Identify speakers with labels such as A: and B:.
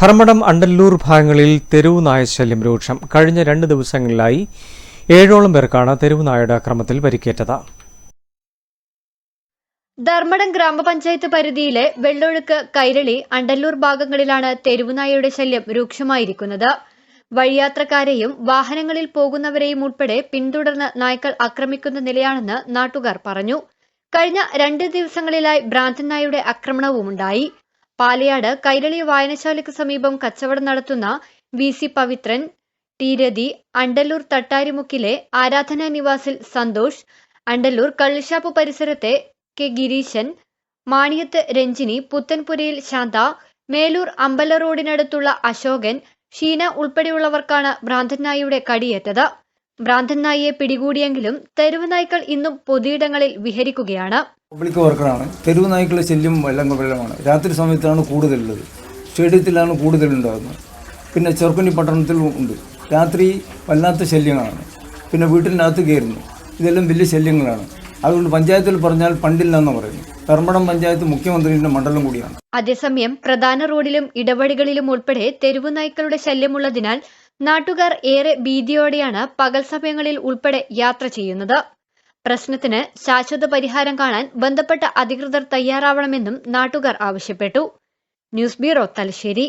A: ധർമ്മടം അണ്ടല്ലൂർ ഭാഗങ്ങളിൽ തെരുവ് നായശല്യം രൂക്ഷം. കഴിഞ്ഞ രണ്ട് ദിവസങ്ങളിലായി ഏഴോളം പേർക്കാണ് തെരുവ് നായയുടെ അക്രമത്തിൽ പരിക്കേറ്റത്.
B: ധർമ്മടം ഗ്രാമപഞ്ചായത്ത് പരിധിയിലെ വെള്ളൊഴുക്ക് കൈരളി അണ്ടല്ലൂർ ഭാഗങ്ങളിലാണ് തെരുവുനായയുടെ ശല്യം രൂക്ഷമായിരിക്കുന്നത്. വഴിയാത്രക്കാരെയും വാഹനങ്ങളിൽ പോകുന്നവരെയും ഉൾപ്പെടെ പിന്തുടർന്ന് നായ്ക്കൾ ആക്രമിക്കുന്ന നിലയാണെന്ന് നാട്ടുകാർ പറഞ്ഞു. കഴിഞ്ഞ രണ്ട് ദിവസങ്ങളിലായി ഭ്രാന്തൻ നായയുടെ ആക്രമണവുമുണ്ടായി. പാലയാട് കൈരളി വായനശാലയ്ക്ക് സമീപം കച്ചവടം നടത്തുന്ന V C Pavithran T Rathi Andalloor തട്ടാരിമുക്കിലെ ആരാധനാ നിവാസിൽ സന്തോഷ് അണ്ടല്ലൂർ കള്ളിഷാപ്പ് പരിസരത്തെ കെ ഗിരീശൻ മാണിയത്ത് രഞ്ജിനി പുത്തൻപുരയിൽ ശാന്ത മേലൂർ അമ്പല റോഡിനടുത്തുള്ള അശോകൻ ഷീന ഉൾപ്പെടെയുള്ളവർക്കാണ് ഭ്രാന്തൻ നായയുടെ കടിയേറ്റത്. ഭ്രാന്തൻ നായിയെ പിടികൂടിയെങ്കിലും തെരുവ് നായ്ക്കൾ ഇന്നും പൊതുയിടങ്ങളിൽ വിഹരിക്കുകയാണ്.
C: പബ്ലിക് വർക്കറാണ്. തെരുവ് നായ്ക്കളുടെ ശല്യം വെള്ളം വെള്ളമാണ് രാത്രി സമയത്താണ് കൂടുതലുള്ളത്. സ്റ്റേഡിയത്തിലാണ് കൂടുതലുണ്ടാകുന്നത് പിന്നെ ചെറുപ്പനി പട്ടണത്തിലും ഉണ്ട്. രാത്രി വല്ലാത്ത ശല്യങ്ങളാണ്. പിന്നെ വീട്ടിനകത്ത് കയറുന്നു. ഇതെല്ലാം വലിയ ശല്യങ്ങളാണ്. അതുകൊണ്ട് പഞ്ചായത്തിൽ പറഞ്ഞാൽ പണ്ടില്ല എന്ന് പറയുന്നു പെർമടം പഞ്ചായത്ത് മുഖ്യമന്ത്രിയുടെ മണ്ഡലം കൂടിയാണ്.
B: അതേസമയം പ്രധാന റോഡിലും ഇടവഴികളിലും ഉൾപ്പെടെ തെരുവ് നായ്ക്കളുടെ ശല്യമുള്ളതിനാൽ നാട്ടുകാർ ഏറെ ഭീതിയോടെയാണ് പകൽ സമയങ്ങളിൽ ഉൾപ്പെടെ യാത്ര ചെയ്യുന്നത്. പ്രശ്നത്തിന് ശാശ്വത പരിഹാരം കാണാൻ ബന്ധപ്പെട്ട അധികൃതർ തയ്യാറാവണമെന്നും നാട്ടുകാർ ആവശ്യപ്പെട്ടു. News bureau Thalassery.